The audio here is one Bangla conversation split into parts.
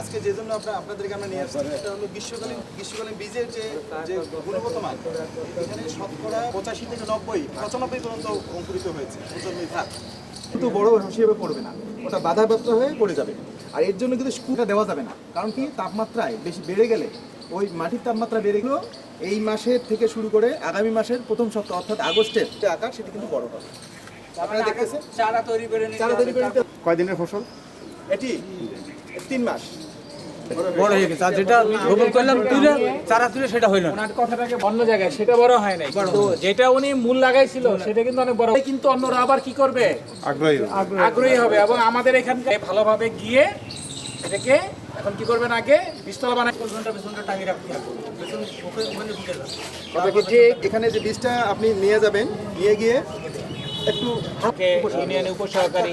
আজকে যে জন্য আমরা আপনাদেরকে আমরা নিয়ে আসছি সেটা হলো গ্রীষ্মকালীন গ্রীষ্মকালীন বীজের যে যে গুণগত মান এখানে শতকরা পঁচাশি থেকে নব্বই পঁচানব্বই পর্যন্ত অঙ্কুরিত হয়েছে প্রজন্মই থাক কিন্তু বড় হিসেবে পড়বে না। ওটা বাধাপ্রাপ্ত হয়ে পড়ে যাবে। আর এর জন্য কিন্তু স্কুলটা দেওয়া যাবে না। কারণ কি? তাপমাত্রায় বেশি বেড়ে গেলে ওই মাটির তাপমাত্রা বেড়ে গেলেও এই মাসের থেকে শুরু করে আগামী মাসের প্রথম সপ্তাহ অর্থাৎ আগস্টের যে আকার সেটি কিন্তু বড় হবে। আপনারা দেখতেছেন? চারা তৈরি করে চারা তৈরি করে কয়দিনের ফসল? এটি তিন মাস। বড় হয়ে গেছে। আর যেটা রোপণ করলাম তুলে চারা তুলে সেটা হইল না। কথাটাকে অন্য জায়গায় সেটা বড় হয় নাই। তো যেটা উনি মূল লাগাইছিল সেটা কিন্তু অনেক বড়। কিন্তু অন্যরা আবার কি করবে? আগ্রহী আগ্রহী হবে। এবং আমাদের এখানকার ভালোভাবে গিয়ে এটাকে এখন কি করবেন আগে? বীজতলা বানাই ঘণ্টা বিশ ঘণ্টা টাঙিয়ে রাখতে হবে ঠিক এখানে যে বীজটা আপনি নিয়ে যাবেন নিয়ে গিয়ে একটু ইউনিয়নে উপসহকারী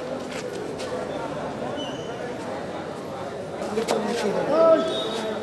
Oh,